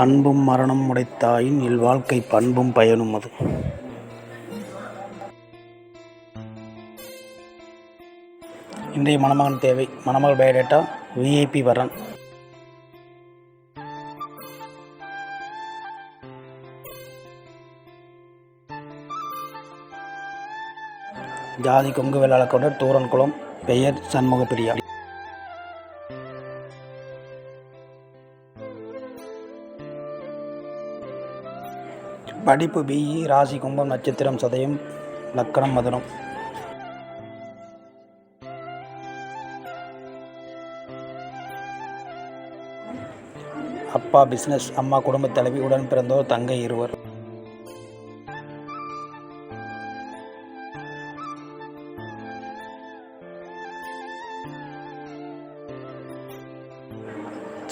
அன்பும் மரணம் உடைத்தாயின் இல்வாழ்க்கை பண்பும் பயனும் அது. இன்றைய மணமகன் தேவை. மணமகள் பயோடேட்டா விஐபி வரன் ஜாதி கொங்கு வேளாளக்கவுடர் தூரன்குளம் பெயர் சண்முகப்பிரியா. படிப்பு பிஇ ராசி கும்பம் நட்சத்திரம் சதயம் லக்கணம் மதுரம். அப்பா பிஸ்னஸ் அம்மா குடும்பத் தலைவி உடன் பிறந்தோர் தங்கை இருவர்.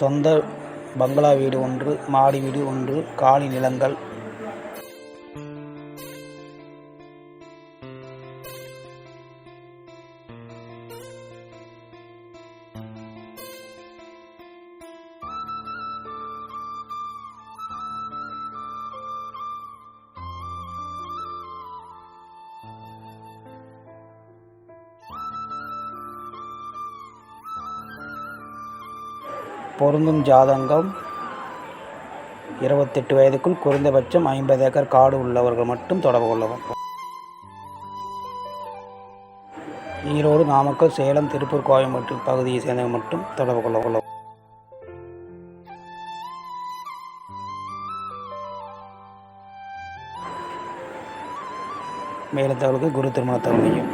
சொந்த பங்களா வீடு ஒன்று மாடி வீடு ஒன்று காலி நிலங்கள் பொருந்தும் ஜாதகம் இருபத்தெட்டு வயதுக்குள் குறைந்தபட்சம் ஐம்பது ஏக்கர் காடு உள்ளவர்கள் மட்டும் தொடர்பு கொள்ளவும். ஈரோடு நாமக்கல் சேலம் திருப்பூர் கோயம்புத்தூர் பகுதியை சேர்ந்தவங்க மட்டும் தொடர்பு கொள்ள கொள்ளவும். மேலும் தகவலுக்கு குரு திருமண தகவலையும்